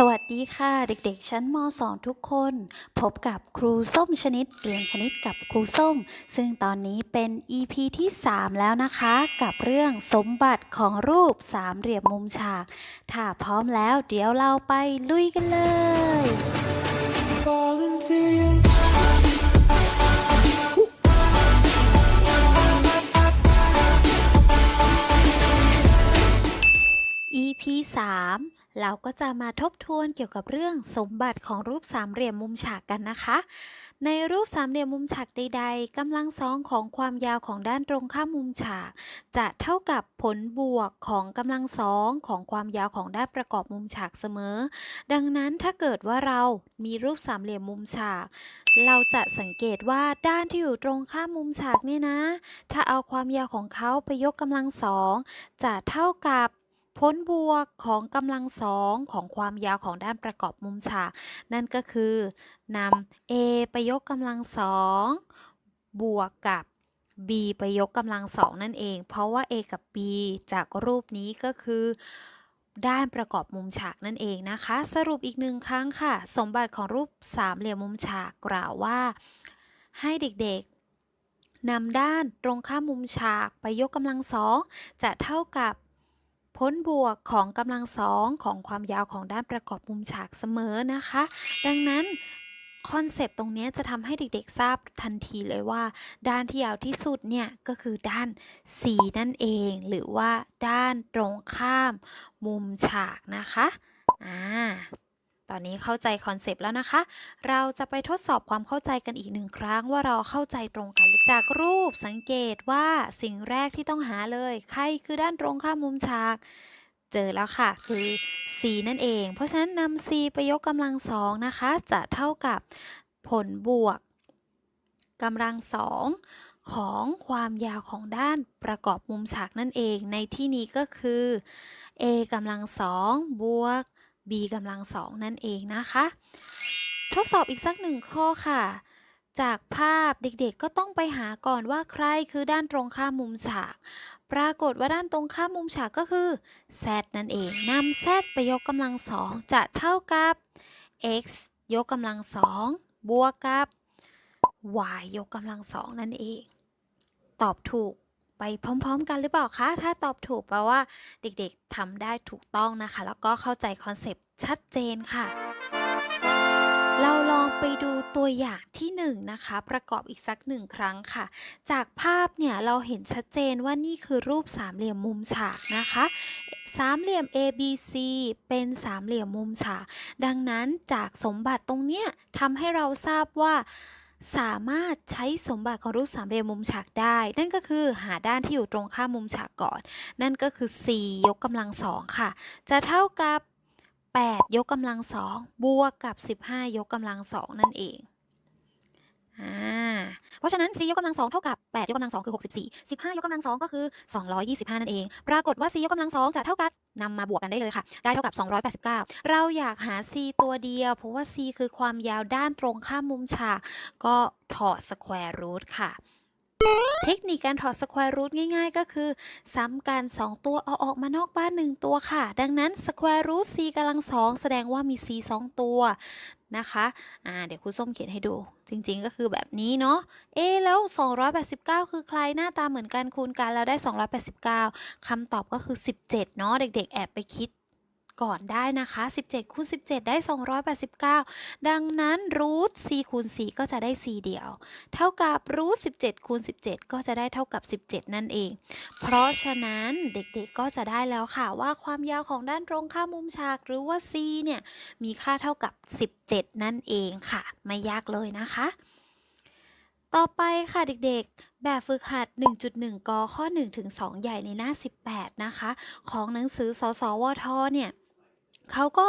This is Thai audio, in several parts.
สวัสดีค่ะเด็กๆ ชั้นม 2 ทุกคน พบกับครูส้มชนิดเรียนคณิตกับครูส้ม ซึ่งตอนนี้เป็น EP ที่ 3 แล้วนะคะ กับเรื่องสมบัติของรูปสามเหลี่ยมมุมฉาก ถ้าพร้อมแล้วเดี๋ยวเราไปลุยกันเลย fall into you. EP 3 เราก็จะมาทบทวนเกี่ยวกับเรื่องสมบัติของรูปสามเหลี่ยมมุมฉากกันนะคะ ในรูปสามเหลี่ยมมุมฉากใด ๆกำลังสองของความยาวของด้านตรงข้ามมุมฉาก จะเท่ากับผลบวกของกำลังสองของความยาวของด้านประกอบมุมฉากเสมอ ดังนั้นถ้าเกิดว่าเรามีรูปสามเหลี่ยมมุมฉาก เราจะสังเกตว่าด้านที่อยู่ตรงข้ามมุมฉากเนี่ยนะ ถ้าเอาความยาวของเขาไปยกกำลังสองจะเท่ากับ ผลบวกของกำลังสองของความยาวของด้านประกอบมุมฉาก นั่นก็คือนำ a ไปยกกำลังสองบวกกับ b ไปยกกำลังสองนั่นเอง เพราะว่า a กับ b จากรูปนี้ก็คือ ด้านประกอบมุมฉากนั่นเองนะคะ สรุปอีกหนึ่งครั้งค่ะ สมบัติของรูปสามเหลี่ยมมุมฉากกล่าวว่า ให้เด็กๆนำด้านตรงข้ามมุมฉากไปยกกำลังสองจะเท่ากับ ผลบวกของกำลังสองของความยาวของด้านประกอบมุมฉากเสมอนะคะ ดังนั้นคอนเซปต์ตรงนี้จะทำให้เด็กๆทราบทันทีเลยว่า ด้านที่ยาวที่สุดเนี่ยก็คือด้าน C นั่นเอง หรือว่าด้านตรงข้ามมุมฉากนะคะ อ่า ตอนนี้เข้าใจคอนเซปต์แล้วนะคะ เราจะไปทดสอบความเข้าใจกันอีกหนึ่งครั้งว่าเราเข้าใจตรงกันหรือจากรูปสังเกตว่าสิ่งแรกที่ต้องหาเลยใครคือด้านตรงข้ามมุมฉาก เจอแล้วค่ะ คือ c นั่นเอง เพราะฉะนั้นนำ c ไปยกกำลังสองนะคะ จะเท่ากับผลบวกกำลังสองของความยาวของด้านประกอบมุมฉากนั่นเอง ในที่นี้ก็คือ a กำลังสองบวก b กำลังสองนั่นเองนะคะ ทดสอบอีกสักหนึ่งข้อค่ะ จากภาพเด็กๆก็ต้องไปหาก่อนว่าใครคือด้านตรงข้ามมุมฉาก ปรากฏว่าด้านตรงข้ามมุมฉากก็คือ z นั่นเองนำ z ไปยกกำลังสองจะเท่ากับ x ยกกำลังสองบวกกับ y ยกกำลังสองนั่นเอง ตอบถูก ไปพร้อม ๆ กันหรือเปล่าคะ ถ้าตอบถูกแปลว่าเด็กๆทำได้ถูกต้องนะคะ แล้วก็เข้าใจคอนเซปต์ชัดเจนค่ะ เราลองไปดูตัวอย่างที่หนึ่งนะคะ ประกอบอีกสักหนึ่งครั้งค่ะ จากภาพเนี่ยเราเห็นชัดเจนว่านี่คือรูปสามเหลี่ยมมุมฉากนะคะสามเหลี่ยม ABC เป็นสามเหลี่ยมมุมฉาก ดังนั้นจากสมบัติตรงเนี้ยทำให้เราทราบว่า สามารถใช้สมบัติของรูปสามเหลี่ยมมุมฉากได้ นั่นก็คือหาด้านที่อยู่ตรงข้ามมุมฉากก่อน นั่นก็คือ 4 ยกกำลังสองค่ะ จะเท่ากับ 8 ยกกำลังสองบวกกับ 15 ยกกำลังสองนั่นเอง อ่าเพราะฉะนั้น c ยกกำลังสองเท่ากับ 8 ยกกำลังสองคือ 64 15 ยกกำลังสองก็คือ 225 นั่นเอง ปรากฏว่า c ยกกำลังสองจะเท่ากับนำมาบวกกันได้เลยค่ะ ได้เท่ากับ 289 เราอยากหา c ตัวเดียว เพราะว่า c คือความยาวด้านตรงข้ามมุมฉาก ก็ถอดสแควร์รูทค่ะเทคนิคการถอดสแควร์รูทง่ายๆ ก็คือ ซ้ำกัน 2 ตัวเอาออกมานอกบ้าน 1 ตัวค่ะ ดังนั้นสแควร์รูท c กำลังสองแสดงว่ามี c 2 ตัว นะคะอ่าเดี๋ยวครูส้มเขียนให้ดู จริงๆก็คือแบบนี้เนาะ เอ๊แล้ว 289 คือใครหน้าตาเหมือนกันคูณกันแล้วได้ 289คำตอบก็คือ 17 เนาะเด็ก ๆ แอบไปคิด ก่อนได้นะคะ 17คูณ17 ได้ 289 ดังนั้นรูท c คูณ c ก็จะได้ c เดียว เท่ากับรูท17คูณ17 ก็จะได้เท่ากับ 17 นั่นเอง เพราะฉะนั้นเด็กๆก็จะได้แล้วค่ะว่าความยาวของด้านตรงข้ามมุมฉากหรือว่า c เนี่ยมีค่าเท่ากับ 17 นั่นเองค่ะ ไม่ยากเลยนะคะ ต่อไปค่ะเด็กๆ แบบฝึกหัด 1.1 ก ข้อ 1 ถึง 2 ใหญ่ในหน้า 18 นะคะ ของหนังสือสสวทเนี่ย เขาก็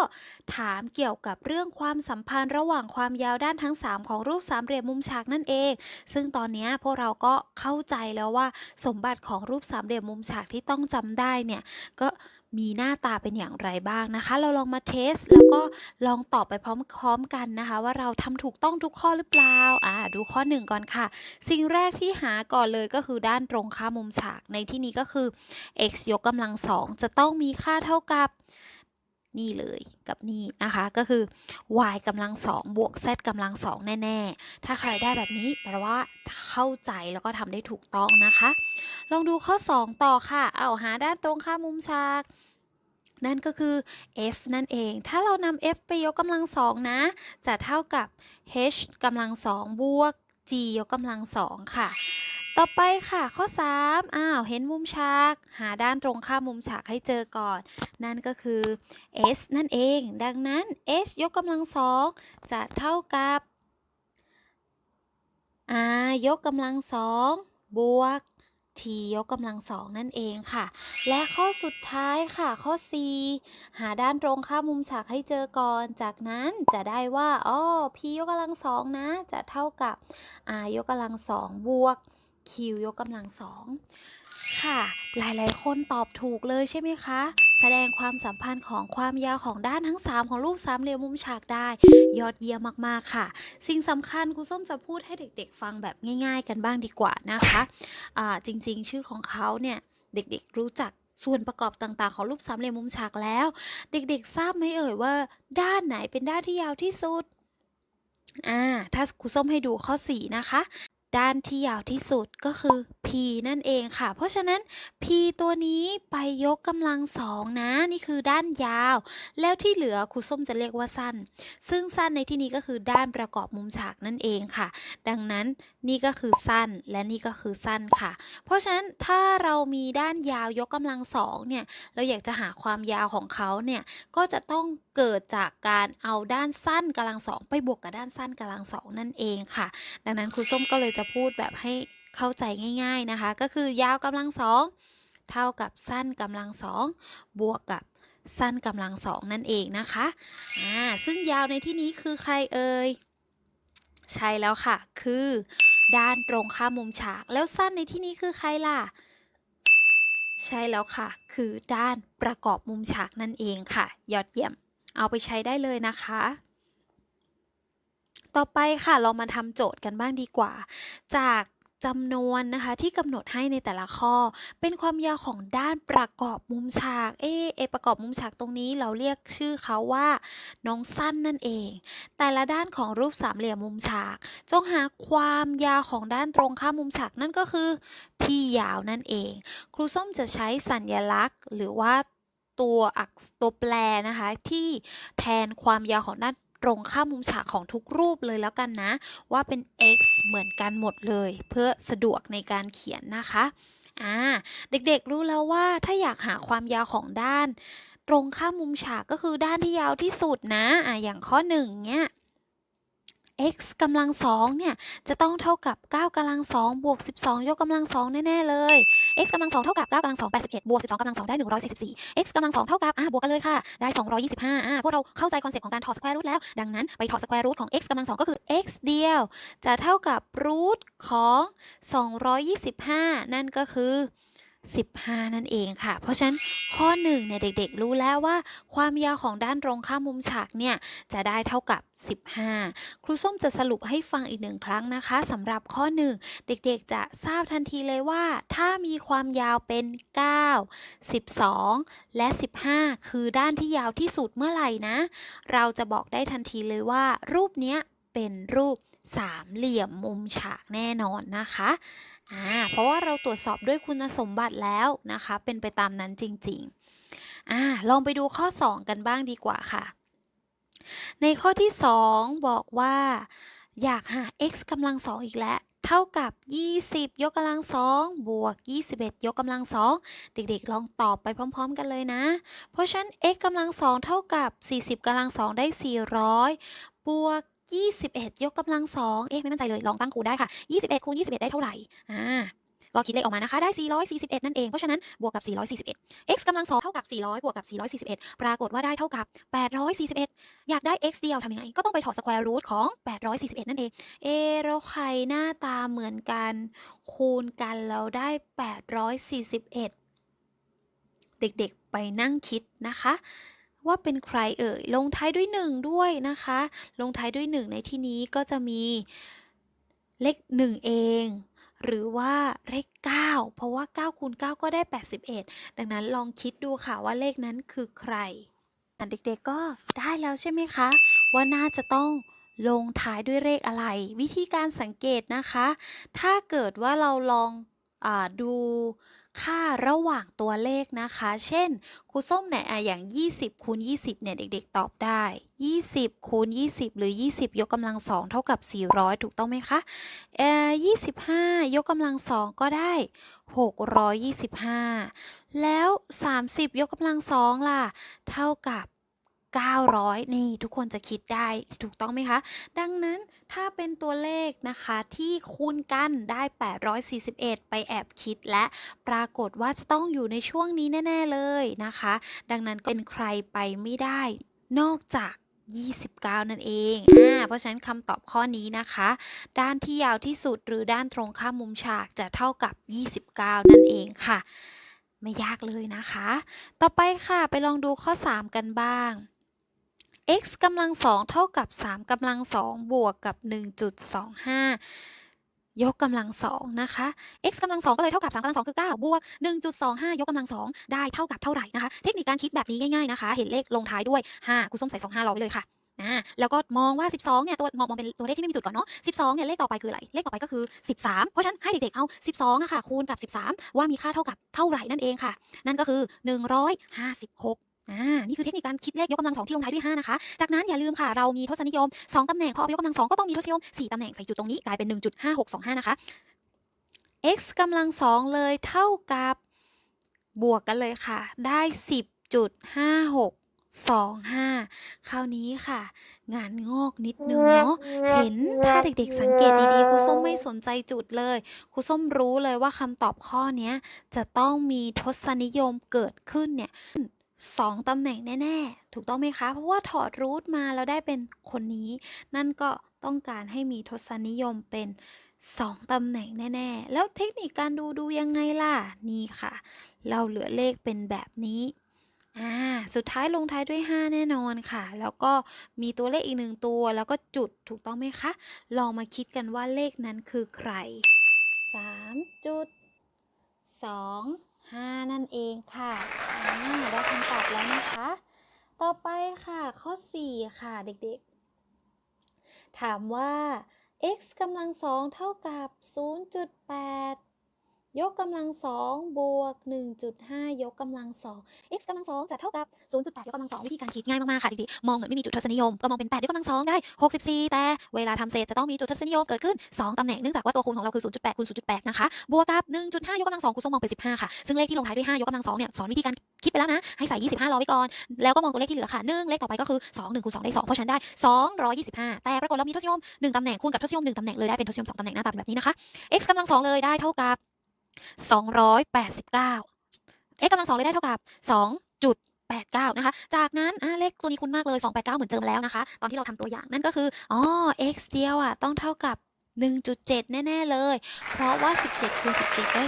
ถามเกี่ยวกับเรื่องความสัมพันธ์ระหว่างความยาวด้านทั้ง 3 ของรูปสามเหลี่ยมมุมฉากนั่นเอง ซึ่งตอนนี้พวกเราก็เข้าใจแล้วว่าสมบัติของรูปสามเหลี่ยมมุมฉากที่ต้องจำได้เนี่ยก็มีหน้าตาเป็นอย่างไรบ้างนะคะ เราลองมาเทส แล้วก็ลองตอบไปพร้อมๆกันนะคะ ว่าเราทำถูกต้องทุกข้อหรือเปล่าอ่าดูข้อ1ก่อนค่ะ สิ่งแรกที่หาก่อนเลยก็คือด้านตรงข้ามมุมฉากในที่นี้ก็คือ x ยกกำลังสองจะต้องมีค่าเท่ากับ นี่เลยกับนี่นะคะ ก็คือ y กำลังสองบวก z กำลังสองแน่ ๆ ถ้าใครได้แบบนี้แปลว่าเข้าใจแล้วก็ทำได้ถูกต้องนะคะ ลองดูข้อ 2 ต่อค่ะ เอาหาด้านตรงข้ามมุมฉาก นั่นก็คือ f นั่นเอง ถ้าเรานำ f ไปยกกำลังสองนะ จะเท่ากับ h กำลังสองบวก g ยกกำลังสองค่ะ ต่อไปค่ะข้อ 3 อ้าว เห็นมุมฉาก หาด้านตรงข้ามมุมฉากให้เจอก่อน นั่นก็คือ s นั่นเอง ดังนั้น h ยกกำลังสองจะเท่ากับ r ยกกำลังสองบวก t ยกกำลังสองนั่นเองค่ะ และข้อสุดท้ายค่ะข้อ 4 หาด้านตรงข้ามมุมฉากให้เจอก่อน จากนั้นจะได้ว่าอ๋อ p ยกกำลังสองนะ จะเท่ากับ r ยกกำลังสองบวก q ยกกำลังสองค่ะหลายๆ คนตอบถูกเลยใช่ไหมคะ แสดงความสัมพันธ์ของความยาวของด้านทั้ง 3 ของรูปสามเหลี่ยมมุมฉากได้ ยอดเยี่ยมมากๆค่ะ สิ่งสำคัญครูส้มจะพูดให้เด็กๆ ฟังแบบง่าย ๆ กันบ้างดีกว่านะคะอ่าจริงๆ ชื่อของเขาเนี่ยเด็กๆรู้จักส่วนประกอบต่างๆ ของรูปสามเหลี่ยมมุมฉากแล้ว เด็กๆ ทราบไหมเอ่ยว่า ด้านไหนเป็นด้านที่ยาวที่สุดอ่าถ้าครูส้มให้ดูข้อ 4 นะคะ ด้านที่ยาวที่สุดก็คือ p นั่นเองค่ะ เพราะฉะนั้น p ตัวนี้ไปยกกำลังสองนะ นี่คือด้านยาว แล้วที่เหลือครูส้มจะเรียกว่าสั้น ซึ่งสั้นในที่นี้ก็คือด้านประกอบมุมฉากนั่นเองค่ะ ดังนั้นนี่ก็คือสั้นและนี่ก็คือสั้นค่ะ เพราะฉะนั้นถ้าเรามีด้านยาวยกกำลังสองเนี่ย เราอยากจะหาความยาวของเขาเนี่ย ก็จะต้อง เกิดจากการเอาด้านสั้นกำลังสองไปบวกกับด้านสั้นกำลังสองนั่นเองค่ะ ดังนั้นครูส้มก็เลยจะพูดแบบให้เข้าใจง่าย ๆนะคะ ก็คือยาวกำลังสองเท่ากับสั้นกำลังสองบวกกับสั้นกำลังสองนั่นเองนะคะอ่าซึ่งยาวในที่นี้คือใครเอ่ยใช่แล้วค่ะ คือด้านตรงข้ามมุมฉาก แล้วสั้นในที่นี้คือใครล่ะ ใช่แล้วค่ะ คือด้านประกอบมุมฉากนั่นเองค่ะ ยอดเยี่ยม เอาไปใช้ได้เลยนะคะ ต่อไปค่ะเรามาทำโจทย์กันบ้างดีกว่า จากจำนวนนะคะที่กำหนดให้ในแต่ละข้อ เป็นความยาวของด้านประกอบมุมฉาก เอเอะประกอบมุมฉากตรงนี้เราเรียกชื่อเขาว่าน้องสั้นนั่นเอง แต่ละด้านของรูปสามเหลี่ยมมุมฉาก จงหาความยาวของด้านตรงข้ามมุมฉากนั่นก็คือพี่ยาวนั่นเอง ครูส้มจะใช้สัญลักษณ์ หรือว่า ตัวอักตัวแปรนะคะ ที่แทนความยาวของด้านตรงข้ามมุมฉากของทุกรูปเลยแล้วกันนะ ว่าเป็น x เหมือนกันหมดเลย เพื่อสะดวกในการเขียนนะคะอ่าเด็กๆรู้แล้วว่าถ้าอยากหาความยาวของด้าน ตรงข้ามมุมฉากก็คือด้านที่ยาวที่สุดนะอ่าอย่างข้อหนึ่งเนี้ย x กำลังสองเนี่ยจะต้องเท่ากับ 9กำลังสองบวก 12 ยกกำลังสองแน่ๆเลย x กำลังสองเท่ากับ 9กำลังสอง81บวก 12กำลังสองได้ 144 x กำลังสองเท่ากับอะบวกกันเลยค่ะ ได้ 225อะพวกเราเข้าใจคอนเซ็ปต์ของการถอดสแควร์รูทแล้ว ดังนั้นไปถอดสแควร์รูทของ x กำลังสองก็คือ x เดียว จะเท่ากับรูทของ 225 นั่นก็คือ 15 นั่นเองค่ะ เพราะฉะนั้นข้อ1เนี่ยเด็กๆ รู้แล้วว่า ความยาวของด้านตรงข้ามมุมฉากเนี่ยจะได้เท่ากับ 15 ครูส้มจะสรุปให้ฟังอีกหนึ่งครั้งนะคะสำหรับข้อ 1 เด็กๆ จะทราบทันทีเลยว่า ถ้ามีความยาวเป็น 9 12 และ 15 คือด้านที่ยาวที่สุดเมื่อไหร่นะ เราจะบอกได้ทันทีเลยว่า รูปเนี้ยเป็นรูปสามเหลี่ยมมุมฉากแน่นอนนะคะ เพราะว่าเราตรวจสอบด้วยคุณสมบัติแล้วนะคะ เป็นไปตามนั้นจริงๆอ่าลองไปดูข้อ 2 กันบ้างดีกว่าค่ะ ในข้อที่ 2 บอกว่า อยากหา x กำลังสองอีกแล้วเท่ากับ 20 ยกกำลังสองบวก 21 ยกกำลังสองเด็กๆ ลองตอบไปพร้อม ๆ กันเลยนะ เพราะฉะนั้น x กำลังสองเท่ากับ 40กำลังสองได้ 400 บวก 21 ยกกำลังสองเอ๊ะไม่มั่นใจเลย ลองตั้งคูณได้ค่ะ 21คูณ21 ได้เท่าไหร่อ่าก็คิดเลขออกมานะคะ ได้ 441 นั่นเอง เพราะฉะนั้น บวกกับ 441 x กำลังสองเท่ากับ 400 บวกกับ 441 ปรากฏว่าได้เท่ากับ 841 อยากได้ x เดียวทำยังไง ก็ต้องไปถอดสแควร์รูทของ 841 นั่นเอง เอะแล้วใครหน้าตาเหมือนกัน คูณกันแล้วได้ 841 เด็กๆ ไปนั่งคิดนะคะ ว่าเป็นใครเอ่ย ลงท้ายด้วย1ด้วยนะคะ ลงท้ายด้วย1ในที่นี้ก็จะมีเลข1เอง หรือว่าเลข 9 เพราะว่า9คูณ9ก็ได้ 81 ดังนั้นลองคิดดูค่ะว่าเลขนั้นคือใครอะเด็กๆก็ได้แล้วใช่ไหมคะ ว่าน่าจะต้องลงท้ายด้วยเลขอะไร วิธีการสังเกตนะคะ ถ้าเกิดว่าเราลองอดู ค่าระหว่างตัวเลขนะคะ เช่น ครูส้มเนี่ยอะอย่าง 20คูณ20 เนี่ย เด็กๆ ตอบได้ 20คูณ20 หรือ 20 ยกกำลังสองเท่ากับ 400 ถูกต้องไหมคะเอ่อ25 ยกกำลังสองก็ได้ 625 แล้ว 30 ยกกำลังสองล่ะ เท่ากับ 900 นี่ทุกคนจะคิดได้ถูกต้องไหมคะ ดังนั้นถ้าเป็นตัวเลขนะคะที่คูณกันได้ 841 ไปแอบคิดและปรากฏว่าจะต้องอยู่ในช่วงนี้แน่ ๆเลยนะคะ ดังนั้นเป็นใครไปไม่ได้นอกจาก29 นั่นเอง อ่า เพราะฉะนั้นคำตอบข้อนี้นะคะ ด้านที่ยาวที่สุดหรือด้านตรงข้ามมุมฉากจะเท่ากับ 29 นั่นเองค่ะ ไม่ยากเลยนะคะ ต่อไปค่ะ ไปลองดูข้อ 3 กันบ้าง x กำลังสองเท่ากับ 3กำลังสองบวกกับ 1.25 ยกกำลังสองนะคะ x กำลังสองก็เลยเท่ากับ3กำลังสองคือ9บวก 1.25 ยกกำลังสองได้เท่ากับเท่าไหร่นะคะ เทคนิคการคิดแบบนี้ง่ายๆนะคะ เห็นเลขลงท้ายด้วย5ครูส้มใส่25รอไว้เลยค่ะอ่าแล้วก็มองว่า 12 เนี่ย ตัวมองมองเป็นตัวเลขที่ไม่มีจุดก่อนเนาะ 12 เนี่ย เลขต่อไปคืออะไร เลขต่อไปก็คือ 13 เพราะฉะนั้นให้เด็กๆ เอา 12อะค่ะ คูณกับ 13 ว่ามีค่าเท่ากับเท่าไหร่นั่นเองค่ะ นั่นก็คือ 156 อ่า นี่คือเทคนิคการคิดเลขยกกำลังสองที่ลงท้ายด้วย 5 นะคะ จากนั้นอย่าลืมค่ะ เรามีทศนิยม 2ตำแหน่ง พอเอายกกำลังสองก็ต้องมีทศนิยม 4ตำแหน่งใส่จุดตรงนี้กลายเป็น 1.5625 นะคะ x กำลังสองเลยเท่ากับบวกกันเลยค่ะ ได้ 10.5625 คราวนี้ค่ะ งานงอกนิดนึงเนาะ เห็นถ้าเด็กๆสังเกตดีๆครูส้มไม่สนใจจุดเลยครูส้มรู้เลยว่าคำตอบข้อนี้จะต้องมีทศนิยมเกิดขึ้นเนี่ย สองตำแหน่งแน่ๆ ถูกต้องไหมคะ เพราะว่าถอดรูทมาแล้วได้เป็นคนนี้ นั่นก็ต้องการให้มีทศนิยมเป็นสองตำแหน่งแน่ๆ แล้วเทคนิคการดูดูยังไงล่ะ นี่ค่ะ เราเหลือเลขเป็นแบบนี้อ่าสุดท้ายลงท้ายด้วย 5 แน่นอนค่ะ แล้วก็มีตัวเลขอีกหนึ่งตัวแล้วก็จุดถูกต้องไหมคะ ลองมาคิดกันว่าเลขนั้นคือใคร 3 จุด 2 5 นั่นเองค่ะได้คำตอบแล้วนะคะ ต่อไปค่ะข้อ 4 ค่ะเด็กๆ ถามว่า x กำลังสองเท่ากับ 0.8 ยกกำลังสองบวก 1.5 ยกกำลังสอง x กำลังสองจะเท่ากับ 0.8 ยกกำลังสองวิธีการคิดง่ายมากๆค่ะเด็กๆมองเหมือนไม่มีจุดทศนิยม ก็มองเป็น 8 ยกกำลังสองได้ 64 แต่เวลาทำเศษจะต้องมีจุดทศนิยมเกิดขึ้น 2ตำแหน่งเนื่องจากว่าตัวคูณของเราคือ 0.8คูณ0.8 นะคะ บวกกับ 1.5 ยกกำลังสองคูณส้มมองเป็น 15 ค่ะ ซึ่งเลขที่ลงท้ายด้วย5ยกกำลังสองเนี่ยสอนวิธีการคิดไปแล้วนะ ให้ใส่ 25รอไว้ก่อน แล้วก็มองตัวเลขที่เหลือค่ะ1เลขต่อไปก็คือ2 1คูณ2ได้2เพราะฉันได้ 225 แต่ปรากฏเรามีทศนิยม1ตำแหน่งคูณกับทศนิยม1ตำแหน่งเลยได้เป็นทศนิยม2ตำแหน่งหน้าตาแบบนี้นะคะ x กำลังสองเลยได้เท่ากับ 289 x กำลังสองเลยได้เท่ากับ2.89 นะคะ จากนั้นเลขตัวนี้คุ้นมากเลย 289 เหมือนเจอมาแล้วนะคะ ตอนที่เราทำตัวอย่างนั่นก็คือ อ๋อ x เดียวอะ ต้องเท่ากับ1.7 แน่ ๆ เลย เพราะว่า 17คูณ17 ได้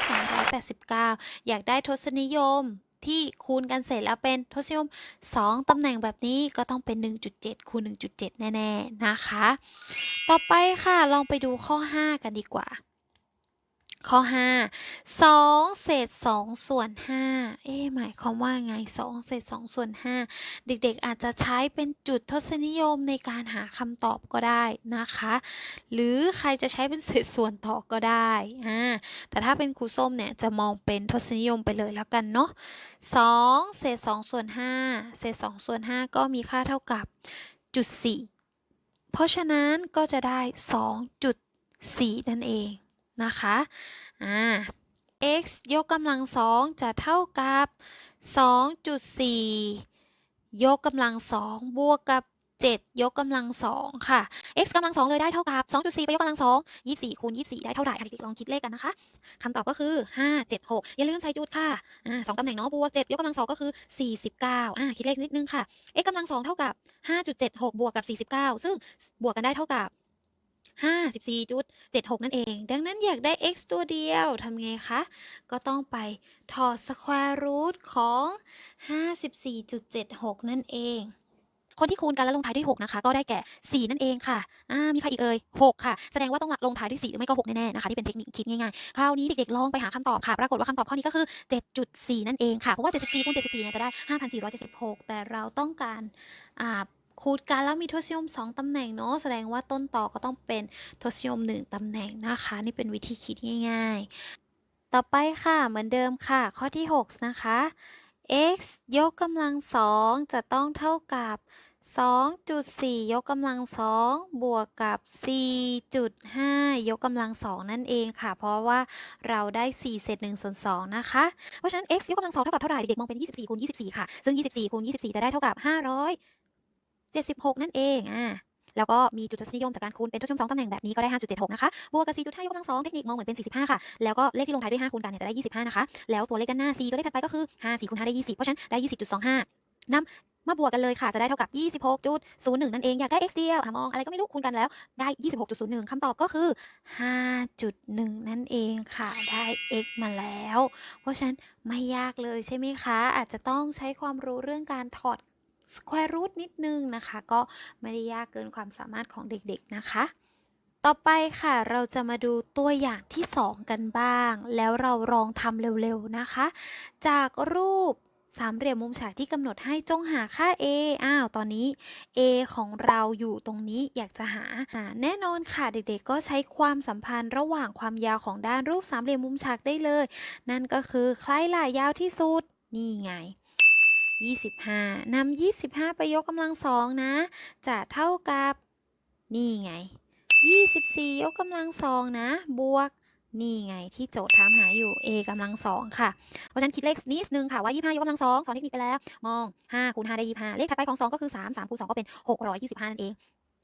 289 อยากได้ทศนิยมที่คูณกันเสร็จแล้วเป็นทศนิยม 2 ตำแหน่งแบบนี้ก็ต้องเป็น 1.7 คูณ 1.7 แน่ ๆ นะคะ ต่อไปค่ะ ลองไปดูข้อ 5 กันดีกว่า ข้อ 5 2 เศษ 2 ส่วน 5 เอ๊หมายความว่าไง 2 เศษ 2 ส่วน 5 เด็กๆ อาจจะใช้เป็นจุดทศนิยมในการหาคำตอบก็ได้นะคะ หรือใครจะใช้เป็นเศษส่วนต่อก็ได้อ่าแต่ถ้าเป็นครูส้มเนี่ย จะมองเป็นทศนิยมไปเลยแล้วกันเนาะ2เศษ 2 ส่วน 5 เศษ 2 ส่วน 5 ก็มีค่าเท่ากับจุด 4 เพราะฉะนั้นก็จะได้ 2.4 นั่นเอง นะคะอ่า x ยกกำลังสองจะเท่ากับ 2.4 ยกกำลังสองบวกกับ 7 ยกกำลังสองค่ะ x กำลังสองเลยได้เท่ากับ 2.4 ไปยกกำลังสอง24คูณ24 ได้เท่าไหร่อะเด็กๆลองคิดเลขกันนะคะคำตอบก็คือ 576 อย่าลืมใส่จุดค่ะอ่าสองตำแหน่งเนาะบวก7ยกกำลังสองก็คือ 49อ่าคิดเลขนิดนึงค่ะ x กำลังสองเท่ากับ 5.76 บวกกับ 49 ซึ่งบวกกันได้เท่ากับ 54.76 นั่นเอง ดังนั้นอยากได้ x ตัวเดียวทำไงคะ ก็ต้องไปถอด square root ของ 54.76 นั่นเองคนที่คูณกันแล้วลงท้ายด้วย 6 นะคะ ก็ได้แก่ 4 นั่นเองค่ะอ่ามีใครอีกเอ่ย 6 ค่ะ แสดงว่าต้องลงท้ายด้วย4หรือไม่ก็ 6 แน่ๆนะคะที่เป็นเทคนิคคิดง่ายๆ คราวนี้เด็กๆลองไปหาคำตอบค่ะ ปรากฏว่าคำตอบข้อนี้ก็คือ 7.4 นั่นเองค่ะ เพราะว่า 74คูณ74เนี่ยจะได้ 5,476 แต่เราต้องการอ่า คูณกันแล้วมีทศนิยม 2 ตำแหน่งเนาะแสดงว่าต้นต่อก็ต้องเป็นทศนิยม 1 ตำแหน่งนะคะ นี่เป็นวิธีคิดง่าย ๆ ต่อไปค่ะเหมือนเดิมค่ะ ข้อที่ 6 นะคะ x ยกกำลังสองจะต้องเท่ากับ 2.4 ยกกำลังสองบวกกับ 4.5 ยกกำลังสองนั่นเองค่ะ เพราะว่าเราได้ 4 เศษ1ส่วน2นะคะ เพราะฉะนั้น x ยกกำลังสองเท่ากับเท่าไหร่เด็กๆมองเป็น 24คูณ24 ค่ะ ซึ่ง 24คูณ24 จะได้เท่ากับ 76 นั่นเองอ่าแล้วก็มีจุดทศนิยมจากการคูณเป็นทศนิยม2ตำแหน่งแบบนี้ก็ได้ 5.76 นะคะ บวกกับ 4.5 ยกกำลังสองเทคนิคมองเหมือนเป็น 45 ค่ะ แล้วก็เลขที่ลงท้ายด้วย 5 คูณกันเนี่ยจะได้ 25 นะคะ แล้วตัวเลขด้านหน้า c ก็เลขถัดไปก็คือ 5 4คูณ5ได้ 20 เพราะฉะนั้นได้ 20.25นำมาบวกกันเลยค่ะ จะได้เท่ากับ 26.01 นั่นเอง อยากได้ x เดียวมองอะไรก็ไม่รู้คูณกันแล้วได้ 26.01 คำตอบก็คือ 5.1 นั่นเองค่ะ ได้ x มาแล้ว เพราะฉะนั้นไม่ยากเลยใช่ไหมคะ อาจจะต้องใช้ความรู้เรื่องการถอด square root นิดนึงนะคะ ก็ไม่ได้ยากเกินความสามารถของเด็กๆนะคะ ต่อไปค่ะเราจะมาดูตัวอย่างที่ 2 กันบ้าง แล้วเราลองทำเร็วๆนะคะ จากรูปสามเหลี่ยมมุมฉากที่กำหนดให้จงหาค่า a อ้าว ตอนนี้ a ของเราอยู่ตรงนี้อยากจะหาหา แน่นอนค่ะ เด็กๆ ก็ใช้ความสัมพันธ์ระหว่างความยาวของด้านรูปสามเหลี่ยมมุมฉากได้เลย นั่นก็คือใครล่ะยาวที่สุด นี่ไง 25นำ25 ไปยกกำลังสองนะ จะเท่ากับ นี่ไง 24 ยกกำลังสองนะ บวก นี่ไงที่โจทย์ถามหาอยู่ a กำลังสองค่ะเพราะฉะนั้นคิดเลขนิดนึงค่ะว่า 25 ยกกำลังสองสอนเทคนิคไปแล้ว มอง 5 คูณ 5 ได้ 25 เลขถัดไปของ 2 ก็คือ 3 3คูณ2ก็เป็น 625 นั่นเอง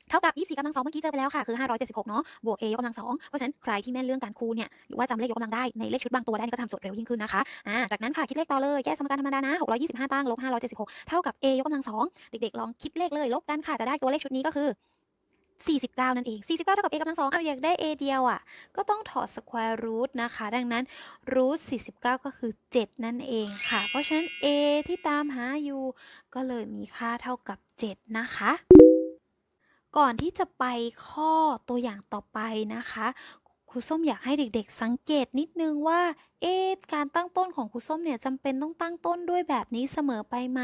เท่ากับ24กำลังสองเมื่อกี้เจอไปแล้วค่ะ คือ 576 เนาะบวก a ยกกำลังสองเพราะฉะนั้นใครที่แม่นเรื่องการคูณเนี่ยหรือว่าจำเลขยกกำลังได้ในเลขชุดบางตัวได้ก็ทำโจทย์เร็วยิ่งขึ้นนะคะอ่าจากนั้นค่ะคิดเลขต่อเลยแก้สมการธรรมดานะ 625 ตั้งลบ576 เท่ากับ a ยกกำลังสองเด็กๆลองคิดเลขเลยลบกันค่ะจะได้ตัวเลขชุดนี้ก็คือ 49 นั่นเอง 49 เท่ากับ a กำลังสองเอาอยากได้ a เดียวอะ ก็ต้องถอด square root นะคะ ดังนั้น root 49 ก็คือ 7 นั่นเองค่ะ เพราะฉะนั้น a ที่ตามหาอยู่ก็เลยมีค่าเท่ากับ 7 นะคะ ก่อนที่จะไปข้อตัวอย่างต่อไปนะคะครูส้มอยากให้เด็กๆ สังเกตนิดนึงว่า เอ๊ะการตั้งต้นของครูส้มเนี่ยจำเป็นต้องตั้งต้นด้วยแบบนี้เสมอไปไหม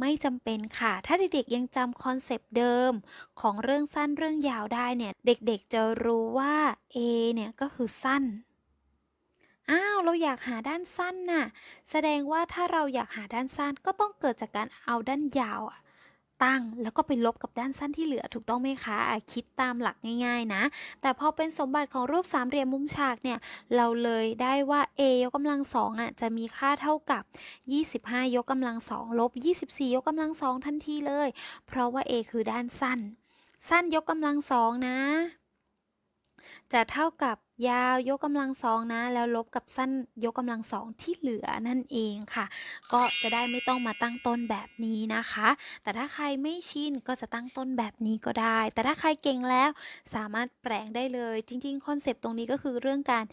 ไม่จำเป็นค่ะ ถ้าเด็กๆยังจำคอนเซปต์เดิมของเรื่องสั้นเรื่องยาวได้เนี่ย เด็กๆจะรู้ว่า A เนี่ยก็คือสั้น อ้าว เราอยากหาด้านสั้นน่ะ แสดงว่าถ้าเราอยากหาด้านสั้นก็ต้องเกิดจากการเอาด้านยาวอะ ตั้ง แล้วก็ไปลบกับด้านสั้นที่เหลือถูกต้องไหมคะอะคิดตามหลักง่ายๆนะ แต่พอเป็นสมบัติของรูปสามเหลี่ยมมุมฉากเนี่ยเราเลยได้ว่า a ยกกำลังสองอะจะมีค่าเท่ากับ 25 ยกกำลังสองลบ 24 ยกกำลังสองทันทีเลย เพราะว่า a คือด้านสั้น สั้นยกกำลังสองนะ จะเท่ากับยาวยกกำลังสองนะ แล้วลบกับสั้นยกกำลังสองที่เหลือนั่นเองค่ะ ก็จะได้ไม่ต้องมาตั้งต้นแบบนี้นะคะ แต่ถ้าใครไม่ชินก็จะตั้งต้นแบบนี้ก็ได้ แต่ถ้าใครเก่งแล้วสามารถแปลงได้เลย จริงๆคอนเซปต์ตรงนี้ก็คือเรื่องการ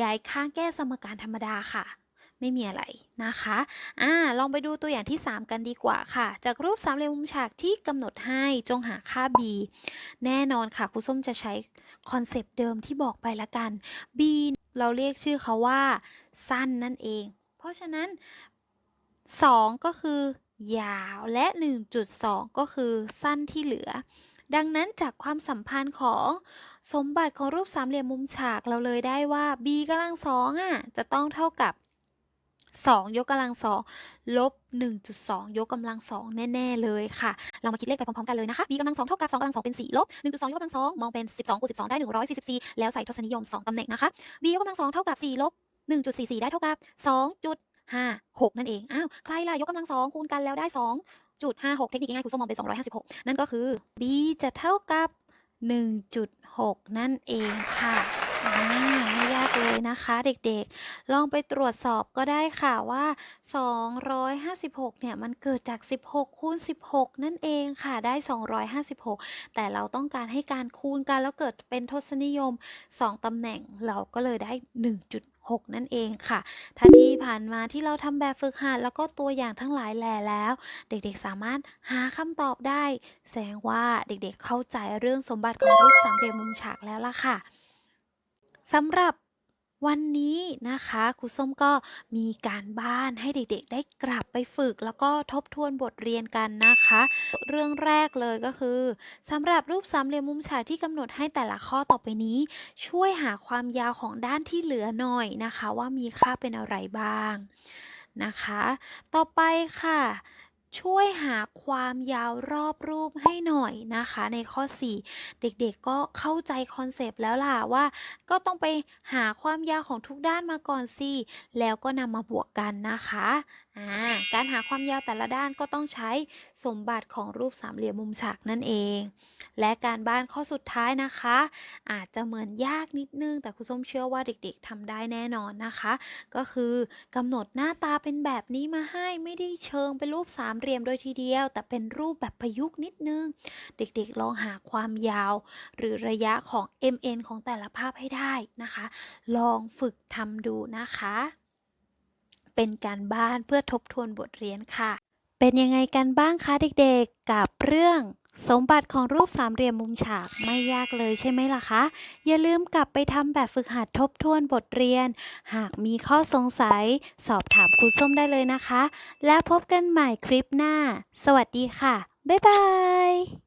ย้ายข้างแก้สมการธรรมดาค่ะ ไม่มีอะไรนะคะอ่าลองไปดูตัวอย่างที่ 3 กันดีกว่าค่ะ จากรูปสามเหลี่ยมมุมฉากที่กำหนดให้จงหาค่า b แน่นอนค่ะครูส้มจะใช้คอนเซปต์เดิมที่บอกไปละกัน b เราเรียกชื่อเขาว่า สั้นนั่นเอง เพราะฉะนั้น 2 ก็คือยาวและ 1.2 ก็คือสั้นที่เหลือ ดังนั้นจากความสัมพันธ์ของสมบัติของรูปสามเหลี่ยมมุมฉากเราเลยได้ว่า b กำลังสองอะจะต้องเท่ากับ 2 ยกกำลังสองลบ 1.2 ยกกำลังสองแน่ๆเลยค่ะ เรามาคิดเลขไปพร้อมๆกันเลยนะคะ b กำลังสองเท่ากับ2กำลังสองเป็น4ลบ 1.2 ยกกำลังสองมองเป็น 12คูณ12 ได้ 144 แล้วใส่ทศนิยม 2ตำแหน่งนะคะ b ยกกำลังสองเท่ากับ4ลบ 1.44 ได้เท่ากับ 2.56 นั่นเอง อ้าว ใครล่ะ ยกกำลังสองคูณกันแล้วได้2.56 เทคนิคง่ายๆครูส้มมองเป็น256 นั่นก็คือ b จะเท่ากับ 1.6 นั่นเองค่ะ ไม่ยากเลยนะคะเด็กๆ ลองไปตรวจสอบก็ได้ค่ะว่า 256 เนี่ย มันเกิดจาก 16 คูณ 16 นั่นเองค่ะได้ 256 แต่เราต้องการให้การคูณกันแล้วเกิดเป็นทศนิยม 2ตำแหน่งเราก็เลยได้6นั่นเองค่ะ ถ้าที่ผ่านมาที่เราทำแบบฝึกหัดแล้วก็ตัวอย่างทั้งหลายแหล่แล้ว เด็กๆสามารถหาคำตอบได้ แสดงว่าเด็กๆเข้าใจเรื่องสมบัติของรูปสามเหลี่ยมมุมฉากแล้วล่ะค่ะ สำหรับวันนี้นะคะครูส้มก็มีการบ้านให้เด็กๆ ได้กลับไปฝึก แล้วก็ทบทวนบทเรียนกันนะคะ เรื่องแรกเลยก็คือสำหรับรูปสามเหลี่ยมมุมฉากที่กำหนดให้แต่ละข้อต่อไปนี้ ช่วยหาความยาวของด้านที่เหลือหน่อยนะคะ ว่ามีค่าเป็นอะไรบ้างนะคะ ต่อไปค่ะ ช่วยหาความยาวรอบรูปให้หน่อยนะคะ ในข้อ 4 เด็กๆก็เข้าใจคอนเซปต์แล้วล่ะว่า ก็ต้องไปหาความยาวของทุกด้านมาก่อนสิแล้วก็นำมาบวกกันนะคะ การหาความยาวแต่ละด้านก็ต้องใช้สมบัติของรูปสามเหลี่ยมมุมฉากนั่นเอง และการบ้านข้อสุดท้ายนะคะ อาจจะเหมือนยากนิดนึง แต่ครูส้มเชื่อว่าเด็กๆทำได้แน่นอนนะคะ ก็คือกำหนดหน้าตาเป็นแบบนี้มาให้ไม่ได้เชิงเป็นรูปสามเหลี่ยมโดยทีเดียว แต่เป็นรูปแบบประยุกต์นิดนึง เด็กๆลองหาความยาว หรือระยะของ mn ของแต่ละภาพให้ได้นะคะ ลองฝึกทำดูนะคะ เป็นการบ้านเพื่อทบทวนบทเรียนค่ะ เป็นยังไงกันบ้างคะเด็กๆ กับเรื่องสมบัติของรูปสามเหลี่ยมมุมฉากไม่ยากเลยใช่ไหมล่ะคะ อย่าลืมกลับไปทำแบบฝึกหัดทบทวนบทเรียน หากมีข้อสงสัย สอบถามครูส้มได้เลยนะคะ และพบกันใหม่คลิปหน้า สวัสดีค่ะ บ๊ายบาย